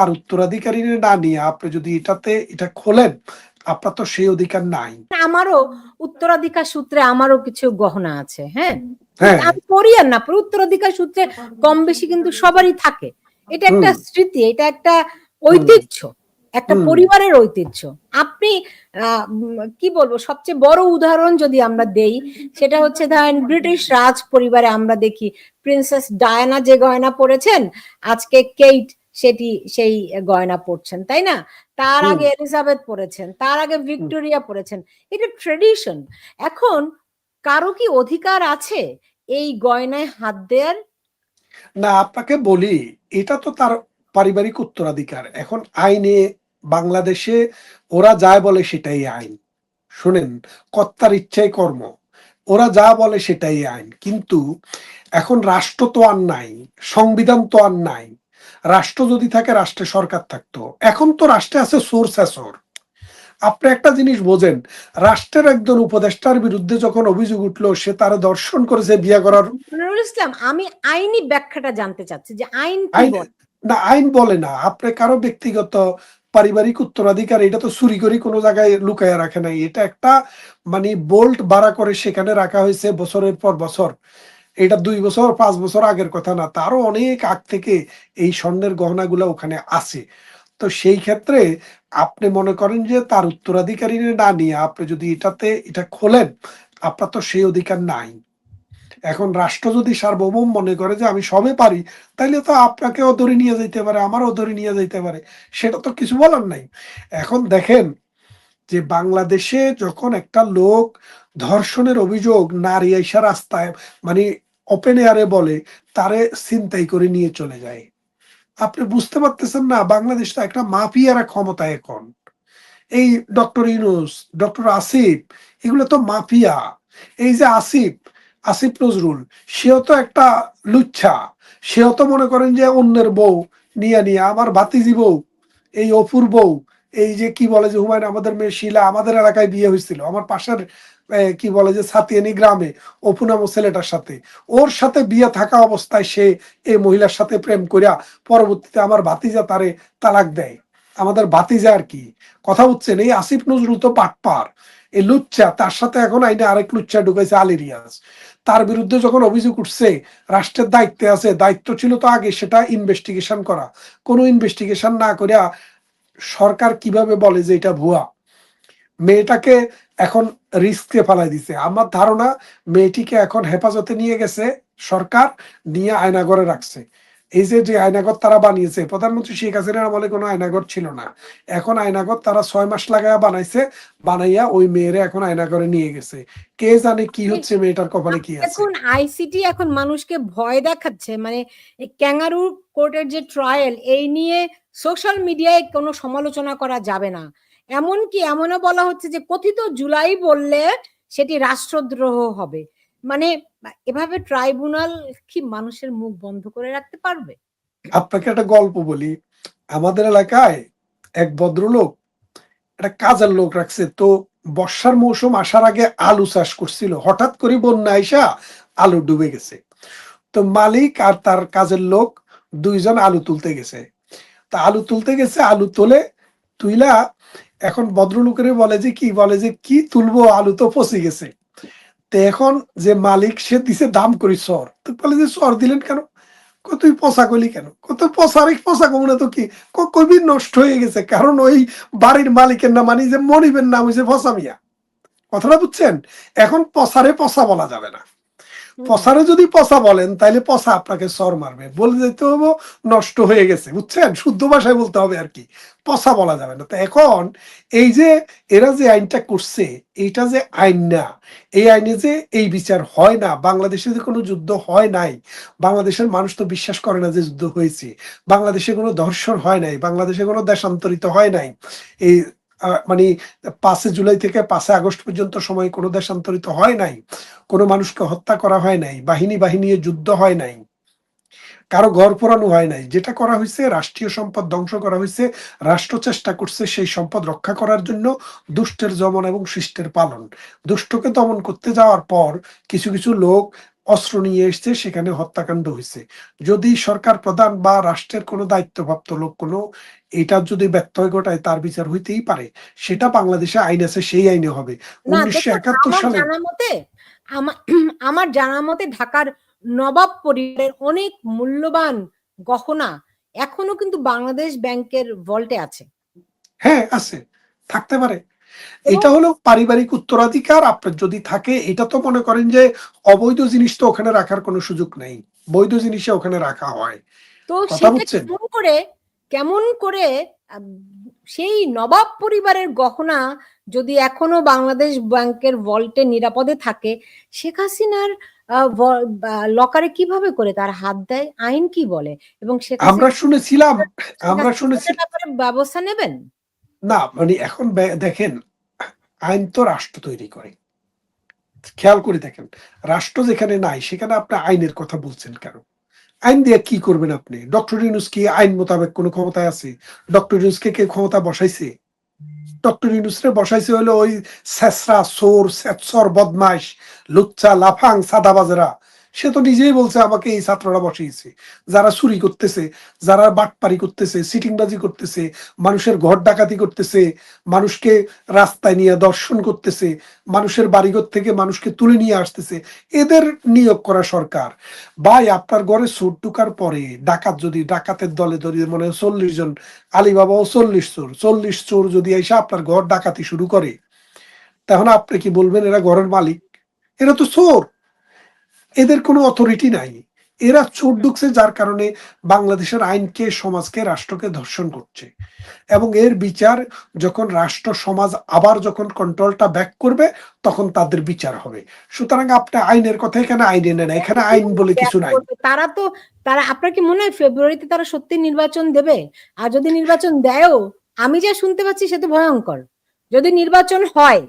তার উত্তরাধিকারী না নিয়ে আপনি যদি এটাতে এটা খোলেন আপনার তো সেই অধিকার নাই। আমারও উত্তরাধিকার সূত্রে আমারও কিছু গহনা আছে হ্যাঁ? হ্যাঁ। আমি করি আর না উত্তরাধিকার সূত্রে কম বেশি কিন্তু সবারই থাকে। এটা একটা স্মৃতি এটা একটা ঐতিহ্য একটা পরিবারের ঐতিহ্য। আপনি আহ, কি বলব সবচেয়ে বড় উদাহরণ যদি আমরা দেই সেটা হচ্ছে ধরেন ব্রিটিশ রাজ পরিবারে আমরা দেখি প্রিন্সেস ডায়ানা যে গয়না পরেছেন আজকে কেইট সেটি সেই গয়না পরছেন তাই না? তার আগে এলিজাবেথ পরেছেন তার আগে ভিক্টোরিয়া পরেছেন এটা ট্রেডিশন এখন কারও কি অধিকার আছে এই গয়নায় হাত দেওয়ার না আপনাকে বলি এটা তো তার পারিবারিক উত্তরাধিকার। এখন আইনে বাংলাদেশে ওরা যা বলে সেটাই আইন। শুনেন কর্তার ইচ্ছাই কর্ম ওরা যা বলে সেটাই আইন। কিন্তু এখন রাষ্ট্র তো আর নাই সংবিধান তো আর নাই রাষ্ট্র যদি থাকে রাষ্ট্রে সরকার থাকতো। এখন তো রাষ্ট্রে আছে সোর্স অ্যাসর আপনি একটা জিনিস বোঝেন রাষ্ট্রের একজন উপদেষ্টার বিরুদ্ধে যখন অভিযোগ উঠল সে তার দর্শন করেছে বিয়ে করার। নুরুল ইসলাম আমি আইনি ব্যাখ্যাটা জানতে চাচ্ছি যে আইন আইন না আইন বলে না। আপনি কারও ব্যক্তিগত পারিবারিক উত্তরাধিকার এটা তো চুরি করে কোনো জায়গায় লুকায় রাখে নাই। এটা একটা মানে বোল্ট বাড়া করে সেখানে রাখা হয়েছে বছরের পর বছর। এটা দুই বছর, পাঁচ বছর আগের কথা না, তারও অনেক আগ থেকে এই স্বর্ণের গহনাগুলো ওখানে আছে। তো সেই ক্ষেত্রে আপনি মনে করেন যে তার উত্তরাধিকারী না নিয়ে আপনি যদি এটাতে, এটা খোলেন, আপনার তো সেই অধিকার নাই। এখন রাষ্ট্র যদি সার্বভৌম মনে করে যে আমি সবে পারি, তাইলে তো আপনাকেও ধরে নিয়ে যেতে পারে, আমারও ধরে নিয়ে যেতে পারে। সেটা তো কিছু বলার নাই। এখন দেখেন যে বাংলাদেশে যখন একটা লোক ধর্ষণের অভিযোগ নারী আইসা রাস্তায় মানে ওপেন এয়ারে বলে, তারে চিন্তাই করে নিয়ে চলে যায়। আপনি বুঝতে পারতেছেন না, বাংলাদেশ তো একটা মাফিয়ারা ক্ষমতায় এখন। এই ডক্টর ইউনুস, ডক্টর আসিফ, এগুলো তো মাফিয়া। এই যে আসিফ আসিফ নজরুল, সেও তো একটা লুচ্ছা। সেও তো মনে করেন যে অন্যের বউ, নিয়ে নিয়ে, আমার ভাতিজি বউ, এই অপুর বউ এই যে কি বলে যে হুমায়ুন, আমাদের মেয়ে শিলা আমাদের এলাকায় বিয়ে হয়েছিল। আমার পাশের কি বলে যে সাতিয়ানি গ্রামে অপু নামক ছেলেটার সাথে। ওর সাথে বিয়ে থাকা অবস্থায় সে এই মহিলার সাথে প্রেম করিয়া পরবর্তীতে আমার ভাতিজা তারে তালাক দেয়। আমাদের ভাতিজা আর কি। কথা হচ্ছে এই আসিফ নজরুল তো পাটপার এই লুচ্চা, তার সাথে এখন আইনে আরেক লুচ্চা ঢুকাইছে আলী রিয়াজ। তার বিরুদ্ধে যখন অভিযোগ উঠছে, রাষ্ট্রের দায়িত্বে আছে, দায়িত্ব ছিল তো আগে সেটা ইনভেস্টিগেশন করা। কোনো ইনভেস্টিগেশন না করিয়া সরকার কীভাবে বলে যে এটা ভুয়া? মেয়েটাকে এখন রিস্কে ফেলাই দিছে। আমার ধারণা মেয়েটিকে এখন হেফাজতে নিয়ে গেছে সরকার নিয়ে আয়নাগরে রাখছে। এই যে যে আয়নাগর তারা বানিয়েছে প্রধানমন্ত্রী শেখ হাসিনার আমলে কোনো আয়নাগর ছিল না। এখন আয়নাগর তারা ছয় মাস লাগায়া বানাইছে বানাইয়া ওই মেয়েরে এখন আয়নাগরে নিয়ে গেছে। কে জানে কি হচ্ছে মেয়েটার কপালে কি আছে? এখন আইসিটি এখন মানুষকে ভয় দেখাচ্ছে। মানে ক্যাঙ্গারু কোর্টের যে ট্রায়াল এই নিয়ে সোশ্যাল মিডিয়ায় কোনো সমালোচনা করা যাবে না। এমনকি এমনও বলা হচ্ছে যে, কথিত জুলাই বললে সেটি রাষ্ট্রদ্রোহ হবে। মানে এভাবে ট্রাইব্যুনাল কি মানুষের মুখ বন্ধ করে রাখতে পারবে? আপনাকে একটা গল্প বলি। আমাদের এলাকায় এক ভদ্রলোক, একটা কাজের লোক রাখছে। তো বর্ষার মৌসুম আসার আগে আলু চাষ করছিল। হঠাৎ করে বন্যা আইসা আলু ডুবে গেছে। তো মালিক আর তার কাজের লোক দুইজন আলু তুলতে গেছে। তা আলু তুলতে গেছে, আলু তোলে, তুইলা এখন ভদ্রলোকের বলে যে কি, বলে যে কি তুলবো, আলু তো পচে গেছে। তো এখন যে মালিক, সে দিছে দাম করি সর। তো বলে যে সর দিলেন কেন? তুই পচা কইলি কেন? কত পচা রে পচা কমু তো কি? কবি নষ্ট হয়ে গেছে, কারণ ওই বাড়ির মালিকের নাম মানি যে মনিবের নাম হয়েছে পচা মিয়া। কথাটা বুঝছেন? এখন পচারে পচা বলা যাবে না। পচারে যদি পচা বলেন তাহলে পচা আপনাকে সর মারবে। বলে যেতে হবে নষ্ট হয়ে গেছে, বুঝছেন? শুদ্ধ ভাষায় বলতে হবে আর কি। পচা বলা যাবে না। তো এখন এই যে এরা যে আইনটা করছে, এইটা যে আইন না, এই আইনে যে এই বিচার হয় না, বাংলাদেশে যে কোনো যুদ্ধ হয় নাই, বাংলাদেশের মানুষ তো বিশ্বাস করে না যে যুদ্ধ হয়েছে। বাংলাদেশে কোনো ধর্ষণ হয় নাই, বাংলাদেশে কোনো দেশান্তরিত হয় নাই। এই মানে পাঁচে জুলাই থেকে পাঁচে আগস্ট পর্যন্ত সময় কোনো দেশান্তরিত হয় নাই, কোনো মানুষকে হত্যা করা হয় নাই, বাহিনী বাহিনী যুদ্ধ হয় নাই, কারও ঘর পোড়ানো হয় নাই, যেটা করা হয়েছে, রাষ্ট্রীয় সম্পদ ধ্বংস করা হয়েছে, রাষ্ট্র চেষ্টা করছে সেই সম্পদ রক্ষা করার জন্য দুষ্টের দমন এবং শিষ্টের পালন। দুষ্টকে দমন করতে যাওয়ার পর কিছু কিছু লোক অস্ত্র নিয়ে এসছে সেখানে হত্যাকাণ্ড হয়েছে। যদি সরকার প্রধান বা রাষ্ট্রের কোনো দায়িত্বপ্রাপ্ত লোক কোনো এটা যদি ব্যত্যয় ঘটায় তার বিচার হইতেই পারে। সেটা বাংলাদেশে আইন আছে সেই আইনে হবে। উনিশশো একাত্তর সালে আমার জানা মতে ঢাকার নবাব পরিবারের অনেক মূল্যবান গহনা এখনও কিন্তু বাংলাদেশ ব্যাংকের ভল্টে আছে। হ্যাঁ আছে। থাকতে পারে। এটা হলো পারিবারিক উত্তরাধিকার। আপনার যদি থাকে এটা তো মনে করেন যে অবৈধ জিনিস তো ওখানে রাখার কোনো সুযোগ নেই। বৈধ জিনিসে ওখানে রাখা হয়। তো? কেমন করে কেমন করে সেই নবাব পরিবারের গহনা যদি এখনও বাংলাদেশ ব্যাংকের ভল্টে নিরাপদে থাকে শেখ হাসিনার লকারে কীভাবে করে তার হাত দেয়? আইন কি বলে? এবং আমরা শুনেছিলাম আমরা শুনেছি ব্যবস্থা নেবেন? না মানে এখন দেখেন, আইন তো রাষ্ট্র তৈরি করে। খেয়াল করে দেখেন, রাষ্ট্র যেখানে নাই, সেখানে আপনি আইনের কথা বলছেন কেন? আইন দিয়ে কি করবেন আপনি? ডক্টর ইউনুস কি আইন মোতাবেক কোনো ক্ষমতায় আছে? ডক্টর ইউনুসকে কে ক্ষমতা বসাইছে? ডক্টর ইউনুসরে বসাইছে হলো ওই শেসরা সোর সেৎসর বদমাইশ, লুচ্চা, লাফাং, সাদাবাজরা। সে তো নিজেই বলছে, আমাকে এই ছাত্ররা বসিয়েছে। যারা চুরি করতেছে, যারা বাটপারি করতেছে, সিটিংবাজি করতেছে, মানুষের ঘর ডাকাতি করতেছে, মানুষকে রাস্তায় নিয়ে দর্শন করতেছে, মানুষের বাড়িঘর থেকে মানুষকে তুলে নিয়ে আসতেছে, এদের নিয়োগ করা সরকার। ভাই, আপনার ঘরে চোর ঢুকার পরে ডাকাত যদি ডাকাতের দলে যদি মনে হয় চল্লিশ জন, আলিবাবাও চল্লিশ চোর চল্লিশ চোর যদি এসে আপনার ঘর ডাকাতি শুরু করে তখন আপনি কি বলবেন এরা ঘরের মালিক? এরা তো চোর। এদের কোনো অথরিটি নাই। এরা চোর ঢুকছে যার কারণে বাংলাদেশের আইনকে, সমাজকে, রাষ্ট্রকে ধর্ষণ করছে। এবং এর বিচার যখন রাষ্ট্র, সমাজ আবার যখন কন্ট্রোলটা ব্যাক করবে, তখন তাদের বিচার হবে। সুতরাং আপনি আইনের কথা এখানে আইনে নেন এখানে আইন বলে কিছু নাই। তারা তো, তারা, আপনার কি মনে হয় ফেব্রুয়ারিতে তারা সত্যি নির্বাচন দেবে? আর যদি নির্বাচন দেয়ও, আমি যা শুনতে পাচ্ছি সে তো ভয়ঙ্কর। যদি নির্বাচন হয়,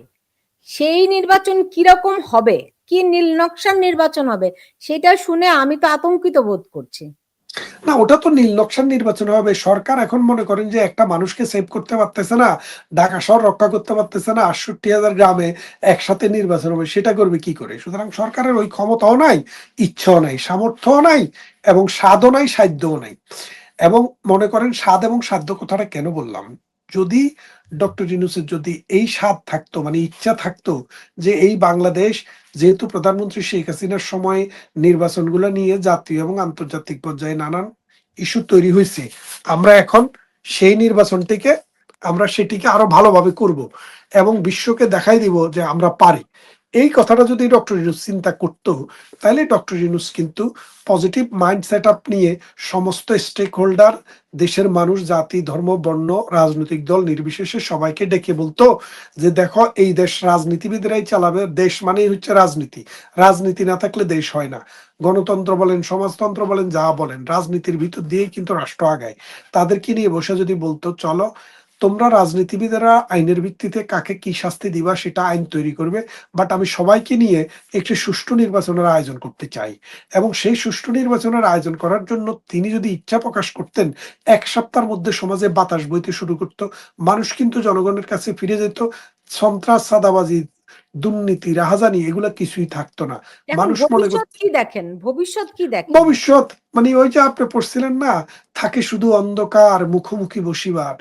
সেই নির্বাচন কীরকম হবে? কি নীল নকশার নির্বাচন হবে? সেটা শুনে আমি তো আতঙ্কিত বোধ করছি। না, ওটা তো নীল নকশার নির্বাচন হবে। সরকার এখন মনে করেন যে একটা মানুষকে সেভ করতে পারতেছে না, ঢাকা শহর রক্ষা করতে পারতেছে না, আটষট্টি হাজার গ্রামে একসাথে নির্বাচন হবে, সেটা করবে কি করে? সুতরাং সরকারের ওই ক্ষমতাও নাই, ইচ্ছাও নাই, সামর্থ্যও নাই, এবং স্বাদও নাই, সাধ্যও নাই। এবং মনে করেন স্বাদ এবং সাধ্য কথাটা কেন বললাম? যদি ডক্টর ইনুসের যদি এই স্বাদ থাকতো মানে ইচ্ছা থাকতো যে এই বাংলাদেশ, যেহেতু প্রধানমন্ত্রী শেখ হাসিনার সময় নির্বাচনগুলো নিয়ে জাতীয় এবং আন্তর্জাতিক পর্যায়ে নানান ইস্যু তৈরি হয়েছে, আমরা এখন সেই নির্বাচনটিকে, আমরা সেটিকে আরও ভালোভাবে করব এবং বিশ্বকে দেখাই দিব যে আমরা পারি। এই কথাটা যদি ডক্টর ইউনুস চিন্তা করতো, তাহলে ডক্টর ইউনুস কিন্তু পজিটিভ মাইন্ড সেট আপ নিয়ে সমস্ত স্টেক হোল্ডার দেশের মানুষ, জাতি, ধর্ম, বর্ণ, রাজনৈতিক দল, নির্বিশেষে সবাইকে ডেকে বলতো যে দেখো, এই দেশ রাজনীতিবিদরাই চালাবে, দেশ মানেই হচ্ছে রাজনীতি। রাজনীতি না থাকলে দেশ হয় না। গণতন্ত্র বলেন, সমাজতন্ত্র বলেন, যা বলেন, রাজনীতির ভিতর দিয়েই কিন্তু রাষ্ট্র আগায়। তাদেরকে নিয়ে বসে যদি বলতো, চলো তোমরা রাজনীতিবিদেরা আইনের ভিত্তিতে কাকে কি শাস্তি দিবা সেটা আইন তৈরি করবে বাট আমি সবাইকে নিয়ে একটি সুষ্ঠু নির্বাচনের আয়োজন করতে চাই। এবং সেই সুষ্ঠু নির্বাচনের আয়োজন করার জন্য তিনি যদি ইচ্ছা প্রকাশ করতেন এক সপ্তাহের মধ্যে সমাজে বাতাস বইতে শুরু করতো মানুষ কিন্তু জনগণের কাছে ফিরে যেত সন্ত্রাস সাদাবাজি দুর্নীতি রাহাজানি এগুলা কিছুই থাকতো না। মানুষ মনে কি দেখেন? ভবিষ্যৎ কি দেখেন? ভবিষ্যৎ মানে ওই যে আপনি পড়ছিলেন না থাকে শুধু অন্ধকার মুখোমুখি বসিবার।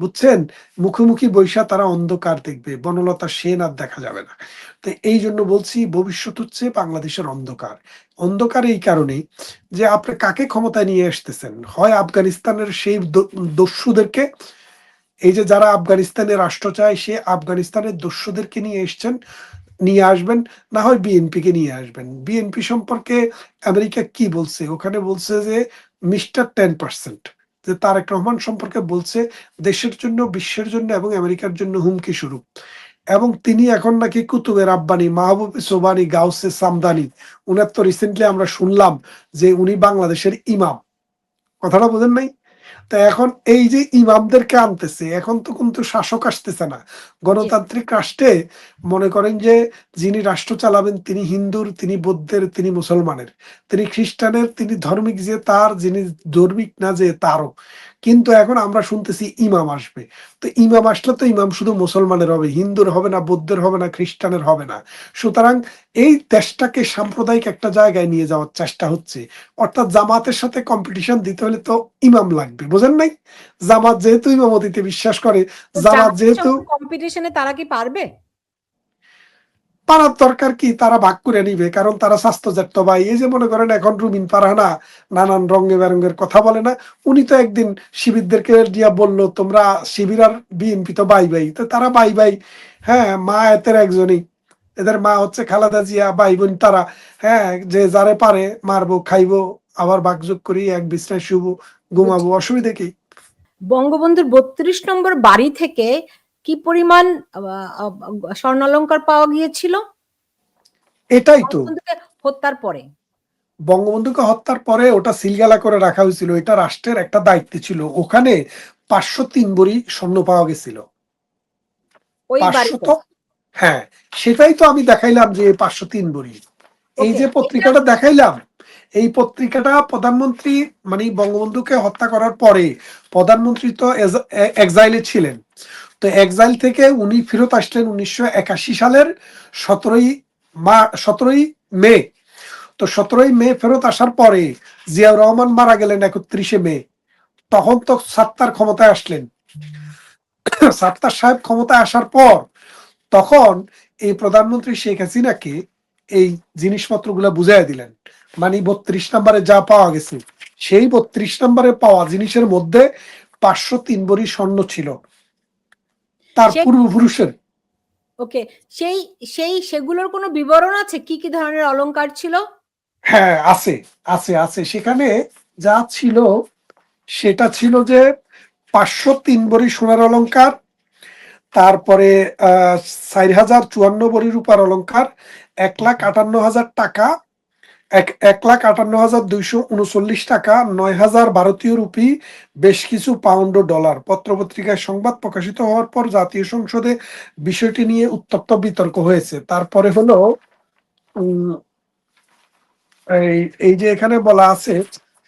বুঝছেন? মুখোমুখি বৈশা তারা অন্ধকার দেখবে, বনলতা সেন আর দেখা যাবে না। তো এই জন্য বলছি, ভবিষ্যৎ হচ্ছে বাংলাদেশের অন্ধকার। অন্ধকার এই কারণেই যে আপনি কাকে ক্ষমতায় নিয়ে আসতেছেন? হয় আফগানিস্তানের সেই দস্যুদেরকে? এই যে যারা আফগানিস্তানের রাষ্ট্র চায়, সে আফগানিস্তানের দস্যুদেরকে নিয়ে এসছেন, নিয়ে আসবেন, না হয় বিএনপি কে নিয়ে আসবেন। বিএনপি সম্পর্কে আমেরিকা কি বলছে? ওখানে বলছে যে মিস্টার টেন পার্সেন্ট। যে তারেক রহমান সম্পর্কে বলছে, দেশের জন্য, বিশ্বের জন্য এবং আমেরিকার জন্য হুমকি স্বরূপ। এবং তিনি এখন নাকি কুতুবের আব্বানি, মাহবুব সোবানি গাউসে সামদানি, উনার তো রিসেন্টলি আমরা শুনলাম যে উনি বাংলাদেশের ইমাম। কথাটা বোঝেন নাই? তো এখন এই যে ইমামদেরকে আনতেছে, এখন তো কিন্তু শাসক আসতেছে না। গণতান্ত্রিক রাষ্ট্রে মনে করেন যে যিনি রাষ্ট্র চালাবেন, তিনি হিন্দুর, তিনি বৌদ্ধের, তিনি মুসলমানের। তিনি খ্রিস্টানের, তিনি ধর্মিক যে তার, যিনি ধর্মিক না যে তারও। কিন্তু এখন আমরা শুনতেছি ইমাম আসবে। তো ইমাম আসলে তো ইমাম শুধু মুসলমানের হবে হিন্দুর হবে না বৌদ্ধের হবে না খ্রিস্টানের হবে না। সুতরাং এই দেশটাকে সাম্প্রদায়িক একটা জায়গায় নিয়ে যাওয়ার চেষ্টা হচ্ছে। অর্থাৎ জামাতের সাথে কম্পিটিশন দিতে হলে তো ইমাম লাগবে বোঝেন নাই? জামাত যেহেতু ইমামতিতে বিশ্বাস করে জামাত যেহেতু কম্পিটিশনে তারা কি পারবে? পারার দরকার কি? তারা ভাগ করে নিবে, কারণ তারা স্বাস্থ্যজাত ভাই। এই যে মনে করেন, এখন রুমিন পারহানা নানান রঙে বেরঙ্গের কথা বলে না। উনি তো একদিন শিবিরদেরকে দিয়া বলল, তোমরা শিবির আর বিএনপি তো বাই বাই তো তারা বাই বাই হ্যাঁ মা এতের একজনই। এদের মা হচ্ছে খালাদা জিয়া, ভাই বোন তারা। হ্যাঁ যে যারে পারে মারবো, খাইবো, আবার ভাগযোগ করি, এক বিছনায় শুবো, ঘুমাবো, অসুবিধা কি? বঙ্গবন্ধুর বত্রিশ নম্বর বাড়ি থেকে কি পরিমাণ স্বর্ণালঙ্কার পাওয়া গিয়েছিল? এটাই তো। হত্যার পরে। বঙ্গবন্ধুকে হত্যার পরে ওটা সিলগালা করে রাখা হয়েছিল। এটা রাষ্ট্রের একটা দায়িত্ব ছিল। ওখানে পাঁচশো তিন বড়ি স্বর্ণ পাওয়া গেছিল। হ্যাঁ সেটাই তো আমি দেখাইলাম যে পাঁচশো তিন বড়ি। এই যে পত্রিকাটা দেখাইলাম এই পত্রিকাটা প্রধানমন্ত্রী মানে বঙ্গবন্ধুকে হত্যা করার পরে প্রধানমন্ত্রী তো এক্সাইলে ছিলেন। তো এক্সাইল থেকে উনি ফেরত আসলেন উনিশশো একাশি সালের সতেরোই মা, সতেরোই মে। তো সতেরোই মে ফেরত আসার পরে জিয়াউর রহমান মারা গেলেন একত্রিশে মে। তখন তো সাত্তার ক্ষমতায় আসলেন। সাত্তার সাহেব ক্ষমতায় আসার পর তখন এই প্রধানমন্ত্রী শেখ হাসিনাকে এই জিনিসপত্রগুলো বুঝাই দিলেন। মানে বত্রিশ নম্বরে যা পাওয়া গেছে। সেই বত্রিশ নম্বরে পাওয়া জিনিসের মধ্যে পাঁচশো তিন বড়ি স্বর্ণ ছিল। তার পূর্বপুরুষের। ওকে সেই সেই সেগুলোর কোনো বিবরণ আছে? কি কি ধরনের অলংকার ছিল? হ্যাঁ আছে আছে আছে। সেখানে যা ছিল সেটা ছিল যে পাঁচশো তিন বড়ি সোনার অলংকার তারপরে আহ চার হাজার চুয়ান্ন বড়ি রূপার অলংকার এক লাখ আটান্ন হাজার টাকা এক এক লাখ আটান্ন হাজার দুইশো উনচল্লিশ টাকা, নয় হাজার ভারতীয় রুপি, বেশ কিছু পাউন্ড ডলার। পত্রপত্রিকায় সংবাদ প্রকাশিত হওয়ার পর জাতীয় সংসদে বিষয়টি নিয়ে উত্তপ্ত বিতর্ক হয়েছে। তারপরে হলো এই যে এখানে বলা আছে,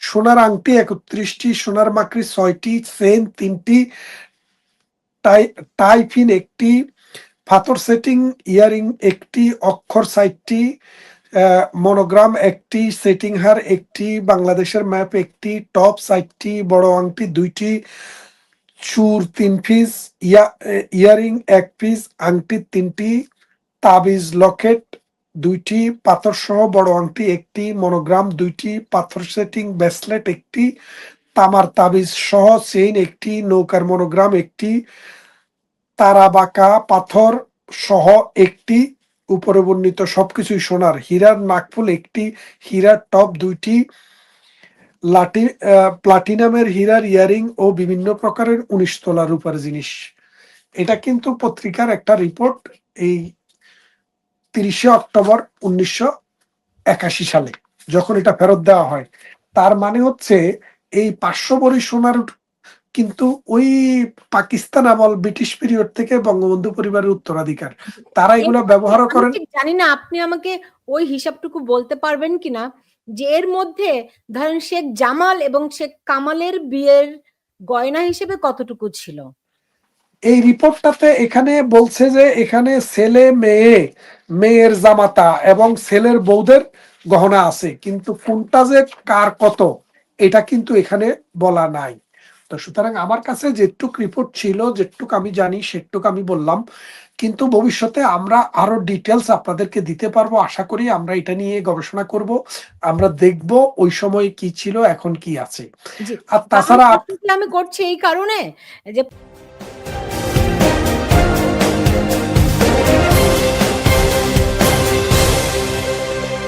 সোনার আংটি একত্রিশটি, সোনার মাকড়ি ছয়টি চেন তিনটি, টাই, টাইফিন একটি পাথর সেটিং ইয়ারিং একটি, অক্ষর সাইটটি মনোগ্রাম একটি সেটিং হার, একটি বাংলাদেশের ম্যাপ একটি টপ সাইটটি বড় আংটি, দুইটি চুর, তিন পিস ইয়া ইয়ারিং এক পিস আংটি, তিনটি তাবিজ লকেট দুইটি পাথর সহ বড় আংটি, একটি মনোগ্রাম দুইটি পাথর সেটিং ব্রেসলেট একটি তামার তাবিজ সহ চেইন একটি নৌকার মনোগ্রাম একটি তারাবাকা পাথর সহ একটি উপরে বর্ণিত সবকিছুই সোনার। হীরার নাকফুল একটি, হীরার টপ দুইটি, লাটি প্লাটিনামের হীরার ইয়ারিং ও বিভিন্ন প্রকারের উনিশ তোলার উপর জিনিস। এটা কিন্তু পত্রিকার একটা রিপোর্ট এই তিরিশে অক্টোবর উনিশশো একাশি সালে, যখন এটা ফেরত দেওয়া হয়। তার মানে হচ্ছে এই পাঁচশো বড়ি সোনার কিন্তু ওই পাকিস্তান আমল ব্রিটিশ পিরিয়ড থেকে বঙ্গবন্ধু পরিবারের উত্তরাধিকার। তারা এগুলো ব্যবহার করেন। জানি না আপনি আমাকে ওই হিসাবটুকু বলতে পারবেন কিনা? যে এর মধ্যে ধরেন শেখ জামাল এবং শেখ কামালের বিয়ের গয়না হিসেবে কতটুকু ছিল? এই রিপোর্টটাতে এখানে বলছে যে এখানে ছেলে মেয়ে মেয়ের জামাতা এবং ছেলের বউদের গহনা আছে। কিন্তু কোনটা যে কার কত এটা কিন্তু এখানে বলা নাই। তো সুতরাং আমার কাছে যেটুক রিপোর্ট ছিল যেটুক আমি জানি সেটুক আমি বললাম। কিন্তু ভবিষ্যতে আমরা আরও ডিটেলস আপনাদেরকে দিতে পারব। আশা করি আমরা এটা নিয়ে গবেষণা করব। আমরা দেখব ওই সময় কি ছিল এখন কি আছে। আর তাছাড়া আমি করছি এই কারণে যে